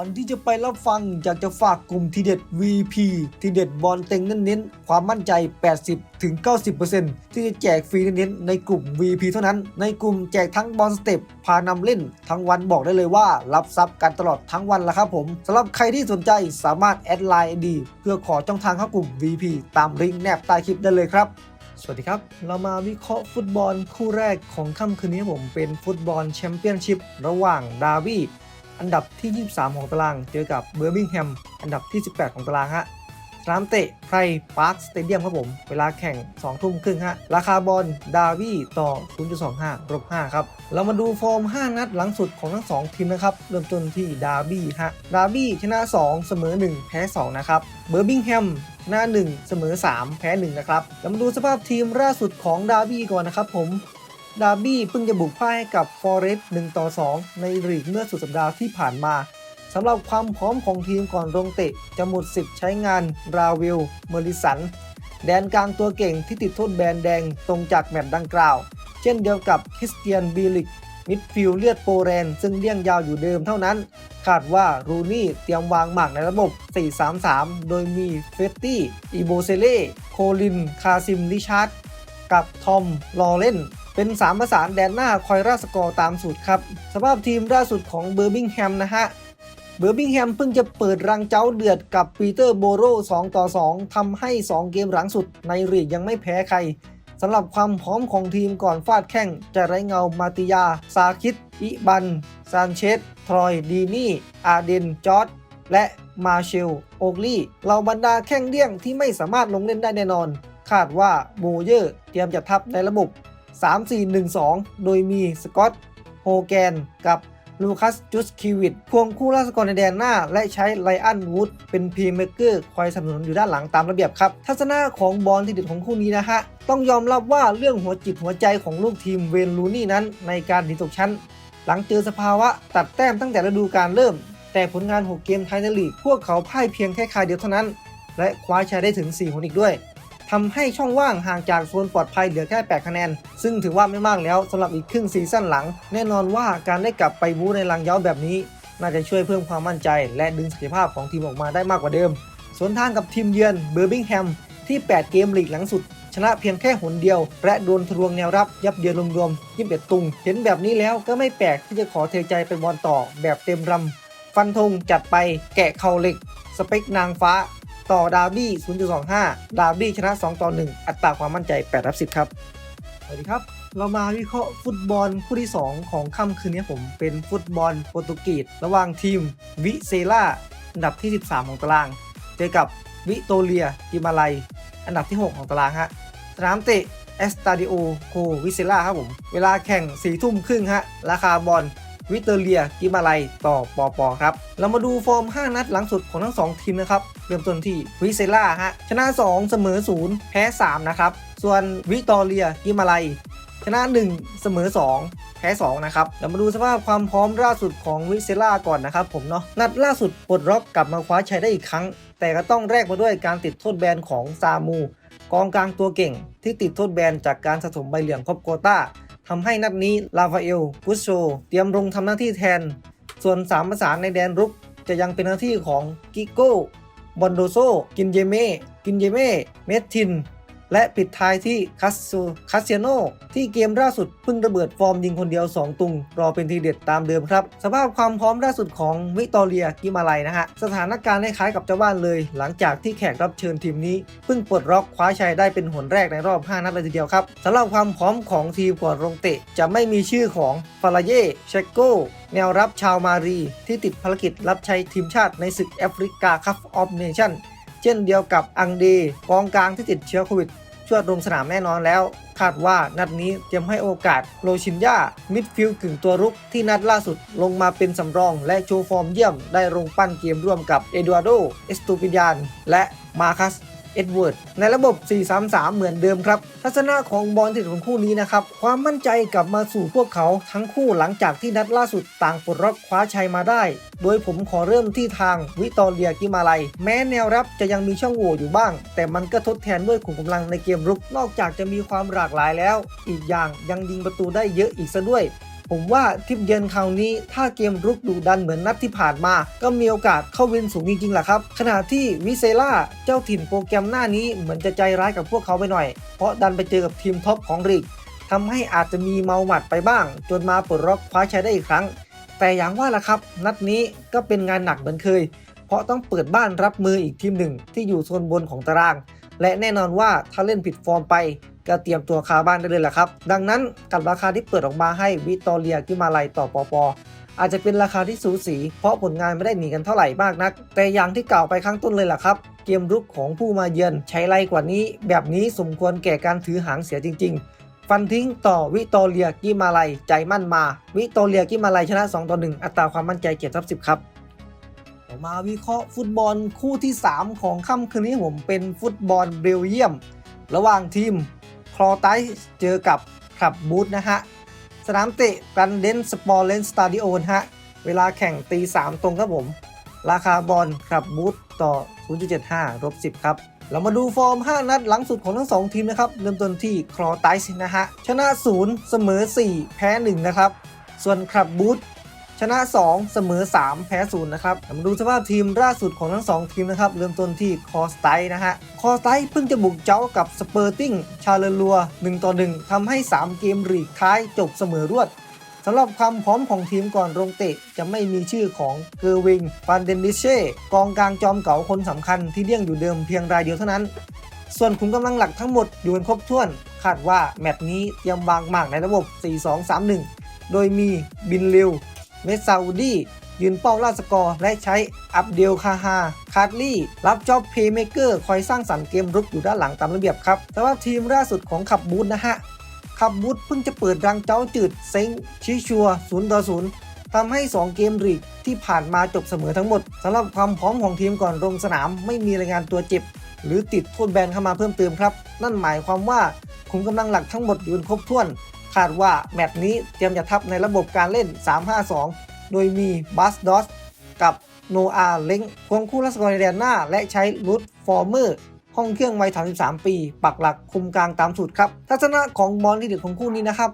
อนที่จะไปรับฟังอยากจะฝากกลุ่มทีเด็ด VP ทีเด็ดบอลเต็งเน้นๆความมั่นใจ 80ถึง90%ที่จะแจกฟรีเน้นๆในกลุ่ม VP เท่านั้น ในกลุ่มแจกทั้งบอลสเต็ปพานำเล่น ทั้งวันบอกได้เลยว่า รับทรัพย์กันตลอดทั้งวันละครับผมสำหรับใครที่สนใจสามารถแอดไลน์ดีเพื่อขอช่องทางเข้ากลุ่ม VP ตามลิงก์แนบใต้คลิปได้เลยครับสวัสดีครับ เรามาวิเคราะห์ฟุตบอลคู่แรกของค่ำคืนนี้ครับผมเป็นฟุตบอลแชมเปี้ยนชิพระหว่างดาร์บี้ อันดับที่ 23 ของตาราง เจอกับเบอร์มิงแฮม อันดับที่ 18 ของตารางฮะสนามเตะไพรพาร์คสเตเดียมครับผม เวลาแข่ง 2 ทุ่มครึ่งฮะ ราคาบอลดาร์บี้ต่อ 0.25ลบ5ครับ เรามาดูฟอร์ม 5 นัดหลังสุดของทั้ง 2 ทีมนะครับ เริ่มต้นที่ดาร์บี้ฮะ ดาร์บี้ชนะ 2 เสมอ 1 แพ้ 2 นะครับ เบอร์มิงแฮมหน้า 1 เสมอ 3 แพ้ 1 นะครับ เรามาดูสภาพทีมล่าสุดของดาร์บี้ก่อนนะครับผม ดาร์บี้เพิ่งจะบุกพ่ายให้กับฟอเรสต์1ต่อ 2 ในลีกเมื่อสุดสัปดาห์ที่ผ่านมาสำหรับความพร้อมของทีมก่อนลงเตะจะหมดสิทธิ์ใช้งานราวิลเมอริสัน แดนกลางตัวเก่งที่ติดโทษแบนแดงตรงจากแมตช์ดังกล่าว เช่นเดียวกับคริสเตียนบีลิกมิดฟิลเลือดโปแลนด์ซึ่งเลี่ยงยาวอยู่เดิมเท่านั้น คาดว่ารูนี่เตรียมวางหมากในระบบ 4-3-3 โดยมีเฟตตี้ อีโบเซเล่ โคลิน คาซิม ริชาร์ด กับทอม ลอเรน เป็น 3 ประสานแดนหน้าคอยราสกอร์ตามสูตรครับ สภาพทีมล่าสุดของเบอร์มิงแฮมนะฮะ เบอร์มิงแฮมเพิ่งจะเปิดรังเจ้าเดือดกับปีเตอร์โบโร2ต่อ 2ทำให้ 2 เกมหลังสุดในลีกยังไม่แพ้ใครสำหรับความพร้อมของทีมก่อนฟาดแข้งจะไร้เงามาติยา ซาคิด อิบัน ซานเชส ทรอย ดีนี่ อาเดน จอร์ดและมาเชล โอกลี่เหล่าบรรดาแข้งเดี้ยงที่ไม่สามารถลงเล่นได้แน่นอน คาดว่าโบเยอร์เตรียมจะทับในระบบ 3-4-1-2 โดยมีสกอตโฮแกนกับลูคัสจุสคิวิดควงคู่ราชกรในแดนหน้า และใช้ไลอันวูดเป็นพีเมเกอร์คอยสนับสนุนอยู่ด้านหลังตามระเบียบครับ ทัศนะของบอลที่เด็ดของคู่นี้นะฮะ ต้องยอมรับว่าเรื่องหัวจิตหัวใจของลูกทีมเวนลูนี่นั้นในการหนีตกชั้น หลังเจอสภาวะตัดแต้มตั้งแต่ฤดูกาลเริ่ม แต่ผลงาน 6 เกมไทยในลีก พวกเขาพ่ายเพียงแค่คายเดียวเท่านั้น และคว้าชัยได้ถึง4หนอีกด้วย ทำให้ช่องว่างห่างจากโซนปลอดภัยเหลือแค่ 8 คะแนน ซึ่งถือว่าไม่มากแล้วสำหรับอีกครึ่งซีซั่นหลัง แน่นอนว่าการได้กลับไปบู๊ในรังย้าแบบนี้ น่าจะช่วยเพิ่มความมั่นใจ และดึงศักยภาพของทีมออกมาได้มากกว่าเดิมส่วนทางกับทีมเยือนเบอร์บิงแฮมที่ 8 เกมลีกหลังสุด ชนะเพียงแค่หนเดียว และโดนทะลวงแนวรับยับเยินรวมๆ21ตุง เห็นแบบนี้แล้วก็ไม่แปลกที่จะขอเทใจไปบอลต่อแบบเต็มรำฟันธงจัดไปแกะเข่าเหล็ก สเปคนางฟ้า ต่อดาร์บี้ 0.25 ดาร์บี้ชนะ 2 ต่อ 1 อัตราความมั่นใจ8รับ10 ครับ สวัสดีครับ เรามาวิเคราะห์ฟุตบอลคู่ที่ 2 ของค่ำคืนนี้ผมเป็นฟุตบอลโปรตุเกสระหว่างทีมวิเซล่าอันดับที่ 13 ของตาราง เจอกับวิโตเรียกิมาลัย อันดับที่ 6 ของตารางฮะสนามเตะเอสตาดิโอโควิเซล่าครับผม เวลาแข่ง4ทุ่มครึ่งฮะ ราคาบอล วิเตอร์เลียกิมาลัยต่อปอปอครับ เรามาดูฟอร์ม 5 นัดหลังสุดของทั้ง 2 ทีมนะครับ เริ่มต้นที่วิเซล่าฮะ ชนะ 2 เสมอ 0 แพ้ 3 นะครับ ส่วนวิตอเรียกิมาลัยชนะ 1 เสมอ 2แพ้2นะครับ เรามาดูสภาพความพร้อมล่าสุดของวิเซล่าก่อนนะครับผมเนาะ นัดล่าสุดปลดล็อกกลับมาคว้าชัยได้อีกครั้ง แต่ก็ต้องแลกมาด้วยการติดโทษแบนของซามู กองกลางตัวเก่ง ที่ติดโทษแบนจากการสะสมใบเหลืองครบโควต้า ทำให้นัดนี้ลาฟาเอลกุชโชเตรียมลงทำหน้าที่แทน ส่วน3ประสานในแดนรุกจะยังเป็นหน้าที่ของกิโก้บอนโดโซ กินเยเม่ กินเยเม่ เมทิน และปิดท้ายที่คัสซูคาเซียโนที่เกมล่าสุดเพิ่งระเบิดฟอร์มยิงคนเดียว 2 ตุง รอเป็นทีเด็ดตามเดิมครับ สภาพความพร้อมล่าสุดของวิตอเรียกิมาลัยนะฮะ สถานการณ์คล้ายๆกับเจ้าบ้านเลย หลังจากที่แขกรับเชิญทีมนี้เพิ่งปลดล็อกคว้าชัยได้เป็นหนแรกในรอบ 5 นัดเลยทีเดียวครับสำหรับความพร้อมของทีมก่อนลงเตะ จะไม่มีชื่อของฟาลาเย่เชโกแนวรับชาวมารี ที่ติดภารกิจรับใช้ทีมชาติในศึกแอฟริกาคัพออฟเนชั่นเช่นเดียวกับอังเดกองกลางที่ติดเชื้อโควิด ชวดลงสนามแน่นอนแล้ว คาดว่านัดนี้เตรียมให้โอกาสโรชินยามิดฟิลด์กึ่งตัวรุกที่นัดล่าสุดลงมาเป็นสำรอง และโชว์ฟอร์มเยี่ยมได้ลงปั้นเกมร่วมกับเอดูอาร์โดเอสตูปิยานและมาคัส เอ็ดเวิร์ดในระบบ 4-3-3 เหมือนเดิมครับ ทัศนะของบอลติดของคู่นี้นะครับ ความมั่นใจกลับมาสู่พวกเขาทั้งคู่หลังจากที่นัดล่าสุดต่างปลดล็อกคว้าชัยมาได้ โดยผมขอเริ่มที่ทางวิตอเรียกิมาลัย แม้แนวรับจะยังมีช่องโหว่อยู่บ้าง แต่มันก็ทดแทนด้วยขุมกำลังในเกมรุก นอกจากจะมีความหลากหลายแล้ว อีกอย่างยังยิงประตูได้เยอะอีกซะด้วย ผมว่าทิปเยือนคราวนี้ ถ้าเกมรุกดุดันเหมือนนัดที่ผ่านมา ก็มีโอกาสเข้าวินสูงจริงๆแหละครับ ขณะที่วิเซล่าเจ้าถิ่นโปรแกรมหน้านี้เหมือนจะใจร้ายกับพวกเขาไปหน่อย เพราะดันไปเจอกับทีมท็อปของลีกทำให้อาจจะมีเมาหมัดไปบ้าง จนมาปลดล็อกคว้าชัยได้อีกครั้ง แต่อย่างว่าละครับ นัดนี้ก็เป็นงานหนักเหมือนเคย เพราะต้องเปิดบ้านรับมืออีกทีมหนึ่งที่อยู่โซนบนของตาราง และแน่นอนว่าถ้าเล่นผิดฟอร์มไป ก็เตรียมตัวคาบ้านได้เลยแหละครับ ดังนั้นกับราคาที่เปิดออกมาให้วิตอเรียกิมาลัยต่อปอปออาจจะเป็นราคาที่สูสีเพราะผลงานไม่ได้หนีกันเท่าไหร่มากนัก แต่อย่างที่กล่าวไปข้างต้นเลยล่ะครับ เกมรุกของผู้มาเยือนใช้ไรกว่านี้ แบบนี้สมควรแก่การถือหางเสียจริง ๆ ฟันทิ้งต่อวิตอเรียกิมาลัยใจมั่นมา วิตอเรียกิมาลัยชนะ2ต่อ1อัตราความมั่นใจเกียรติทับสิบครับมาวิเคราะห์ฟุตบอลคู่ที่ 3 ของค่ำคืนนี้ผมเป็นฟุตบอลเบลเยียม ระหว่างทีม ลอไตส์เจอกับคลับบูธนะฮะ สนามเตะกันเดนสปอร์เลนสตาดิโอนะฮะ เวลาแข่งตี3ตรงครับผม ราคาบอลคลับบูธต่อ 0.75ลบ10 ครับ เรามาดูฟอร์ม 5 นัดหลังสุดของทั้ง 2 ทีมนะครับ เริ่มต้นที่คลอไตส์นะฮะ ชนะ 0 เสมอ 4 แพ้ 1 นะครับ ส่วนคลับบูธ ชนะ 2 เสมอ 3 แพ้0นย์นะครับ มาดูสภาพทีมล่าสุดของทั้ง 2 ทีมนะครับ เริ่มต้นที่คอสไตนะฮะ คอสไตเพิ่งจะบุกเจ้ากับสเปอร์ติ้งชาเลลัว1ต่อ1ทำให้ 3 เกมรีกท้ายจบเสมอรวดสำหรับความพร้อมของทีมก่อนลงเตะ จะไม่มีชื่อของเกอร์วิงฟานเดนดิเช่กองกลางจอมเก่าคนสำคัญที่เลี่ยงอยู่เดิมเพียงรายเดียวเท่านั้น ส่วนขุมกำลังหลักทั้งหมดอยู่กันครบถ้วน คาดว่าแมตช์นี้เตรียมวางหมากในระบบ 4-2-3-1 โดยมีบินลิว เมสซาอูดียืนเป้าล่าสกอร์และใช้อับเดลคาฮาคาร์ลี่ รับจ็อบเพย์เมเกอร์คอยสร้างสรรค์เกมรุกอยู่ด้านหลังตามระเบียบครับแต่ว่าทีมล่าสุดของขับบูธนะฮะ ขับบูธเพิ่งจะเปิดรังเจ้าจืด เซ็งชิชัว0ต่อ0ทำให้ 2 เกมรีกที่ผ่านมาจบเสมอทั้งหมดสำหรับความพร้อมของทีมก่อนลงสนาม ไม่มีรายงานตัวเจ็บ หรือติดโทษแบนเข้ามาเพิ่มเติมครับ นั่นหมายความว่าขุมกำลังหลักทั้งหมดอยู่ครบถ้วน คาดว่าแมตช์นี้เตรียมจะทับในระบบการเล่น 3-5-2 โดยมีบัสดอสกับโนอาเล้งควงคู่รัสกอร์เดียนาและใช้รูทฟอร์เมอร์ห้องเครื่องวัย 33 ปี ปักหลักคุมกลางตามสูตรครับ ทัศนะของบอลที่เด็ดของคู่นี้นะครับ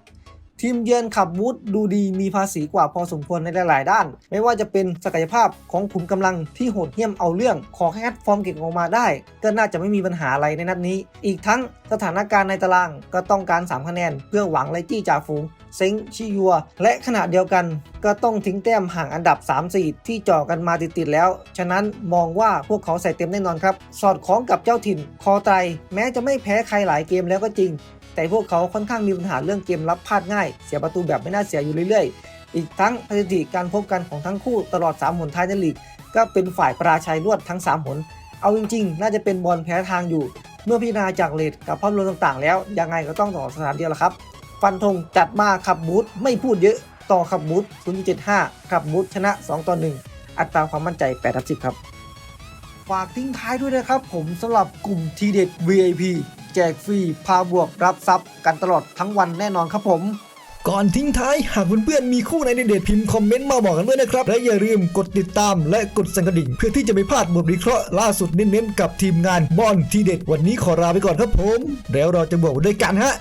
ทีมเยือนขับวูดดูดีมีภาษีกว่าพอสมควรในหลาย ๆ ด้าน ไม่ว่าจะเป็นศักยภาพของขุมกำลังที่โหดเหี้ยมเอาเรื่อง ขอแค่งัดฟอร์มเก่งออกมาได้ ก็น่าจะไม่มีปัญหาอะไรในนัดนี้ อีกทั้งสถานการณ์ในตารางก็ต้องการ 3 คะแนน เพื่อหวังไล่จี้จ่าฝูง เซ็งชิยัว และขณะเดียวกันก็ต้องทิ้งแต้มห่างอันดับ 3-4 ที่จ่อกันมาติดๆแล้ว ฉะนั้นมองว่าพวกเขาใส่เต็มแน่นอนครับ สอดคล้องกับเจ้าถิ่น คอไตร แม้จะไม่แพ้ใครหลายเกมแล้วก็จริง แต่พวกเขาค่อนข้างมีปัญหาเรื่องเกมรับพลาดง่าย เสียประตูแบบไม่น่าเสียอยู่เรื่อยๆ อีกทั้งสถิติการพบกันของทั้งคู่ตลอด3หนท้ายในลีกก็เป็นฝ่ายปราชัยรวดทั้ง3หนเอาจริงๆ น่าจะเป็นบอลแพ้ทางอยู่ เมื่อพิจารณาจากเลทกับภาพรวมต่างๆ แล้วยังไงก็ต้องต่อสนามเดียวละครับ ฟันธงจัดมาขับบูธไม่พูดเยอะต่อขับบูธ0.75ขับบูธชนะ 2 ต่อ 1 อัตราความมั่นใจ8 10 ครับ ฝากทิ้งท้ายด้วยนะครับ ผมสำหรับกลุ่มทีเด็ด VIP แจกฟรี พาบวกรับทรัพย์กันตลอดทั้งวันแน่นอนครับผมก่อนทิ้งท้ายหากเพื่อนๆมีคู่ไหนเด็ดพิมพ์คอมเมนต์มาบอกกันด้วยนะครับ และอย่าลืมกดติดตามและกดสั่นกระดิ่ง เพื่อที่จะไม่พลาดบทวิเคราะห์ล่าสุดเน้นๆกับทีมงานบอลทีเด็ด วันนี้ขอลาไปก่อนครับผม แล้วเราจะบอกด้วยกันฮะ